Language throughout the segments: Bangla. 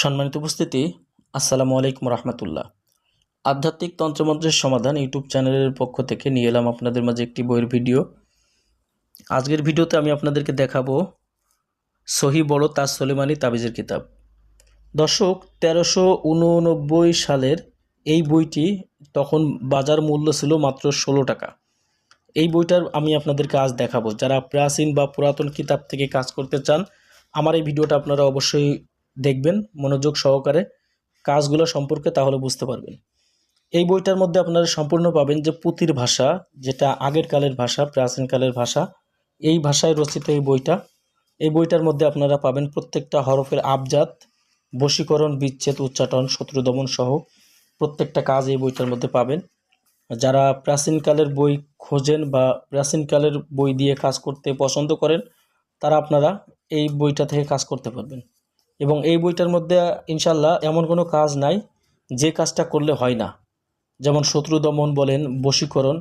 সম্মানিত উপস্থিতি, আসসালামু আলাইকুম রহমতুল্লাহ। আধ্যাত্মিক তন্ত্রমন্ত্রের সমাধান ইউটিউব চ্যানেলের পক্ষ থেকে নিয়ে এলাম আপনাদের মাঝে একটি বইয়ের ভিডিও। আজকের ভিডিওতে আমি আপনাদেরকে দেখাবো সহি বড় তাজ সলেমানি তাবিজের কিতাব। দর্শক, তেরোশো উননব্বই সালের এই বইটি তখন বাজার মূল্য ছিল মাত্র ষোলো টাকা। এই বইটার আমি আপনাদেরকে আজ দেখাবো। যারা প্রাচীন বা পুরাতন কিতাব থেকে কাজ করতে চান, আমার এই ভিডিওটা আপনারা অবশ্যই দেখবেন মনোযোগ সহকারে কাজগুলো সম্পর্কে তাহলে বুঝতে পারবেন। এই বইটার মধ্যে আপনারা সম্পূর্ণ পাবেন যে পুঁতির ভাষা, যেটা আগের কালের ভাষা প্রাচীনকালের ভাষা, এই ভাষায় রচিত এই বইটা। এই বইটার মধ্যে আপনারা পাবেন প্রত্যেকটা হরফের আবজাত, বশীকরণ, বিচ্ছেদ, উচ্চাটন, শত্রু দমন সহ প্রত্যেকটা কাজ এই বইটার মধ্যে পাবেন। যারা প্রাচীনকালের বই খোঁজেন বা প্রাচীনকালের বই দিয়ে কাজ করতে পছন্দ করেন, তারা আপনারা এই বইটা থেকে কাজ করতে পারবেন। এবং এই বইটার মধ্যে ইনশাল্লাহ এমন কোনো কাজ নাই, যে কাজটা করলে হয় না। যেমন শত্রু দমন বলেন, বশীকরণ,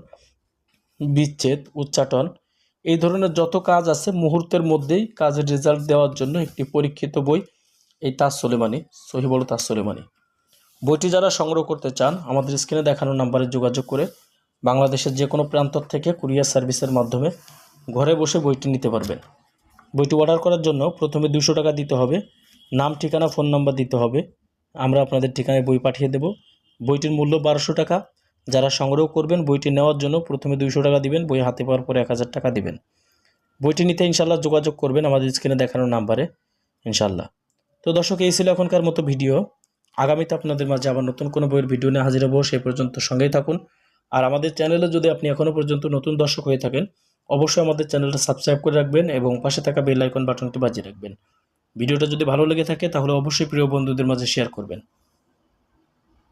বিচ্ছেদ, উচ্চাটন, এই ধরনের যত কাজ আছে মুহূর্তের মধ্যেই কাজের রেজাল্ট দেওয়ার জন্য একটি পরীক্ষিত বই, এই তাজ সোলেমানি সহিবল তাজ সোলেমানি। বইটি যারা সংগ্রহ করতে চান, আমাদের স্ক্রিনে দেখানো নাম্বারে যোগাযোগ করে বাংলাদেশের যে কোনো প্রান্ত থেকে কুরিয়ার সার্ভিসের মাধ্যমে ঘরে বসে বইটি নিতে পারবেন। বইটি অর্ডার করার জন্য প্রথমে দুশো টাকা দিতে হবে। নাম, ঠিকানা, ফোন নাম্বার দিতে হবে। আমরা আপনাদের ঠিকানায় বই পাঠিয়ে দেব। বইটির মূল্য বারোশো টাকা। যারা সংগ্রহ করবেন বইটি নেওয়ার জন্য প্রথমে দুইশো টাকা দিবেন বই হাতে পাওয়ার পরে এক হাজার টাকা দিবেন। বইটি নিতে ইনশাল্লাহ যোগাযোগ করবেন আমাদের স্ক্রিনে দেখানো নাম্বারে ইনশাল্লাহ তো দর্শক, এই ছিল এখনকার মতো ভিডিও। আগামীতে আপনাদের মাঝে আবার নতুন কোনো বইয়ের ভিডিও নিয়ে হাজির হব। সেই পর্যন্ত সঙ্গেই থাকুন। আর আমাদের চ্যানেলে যদি আপনি এখনও পর্যন্ত নতুন দর্শক হয়ে থাকেন, অবশ্যই আমাদের চ্যানেলটা সাবস্ক্রাইব করে রাখবেন এবং পাশে থাকা বেল আইকন বাটনটি বাজিয়ে রাখবেন। ভিডিওটা যদি ভালো লেগে থাকে তাহলে অবশ্যই প্রিয় বন্ধুদের মাঝে শেয়ার করবেন।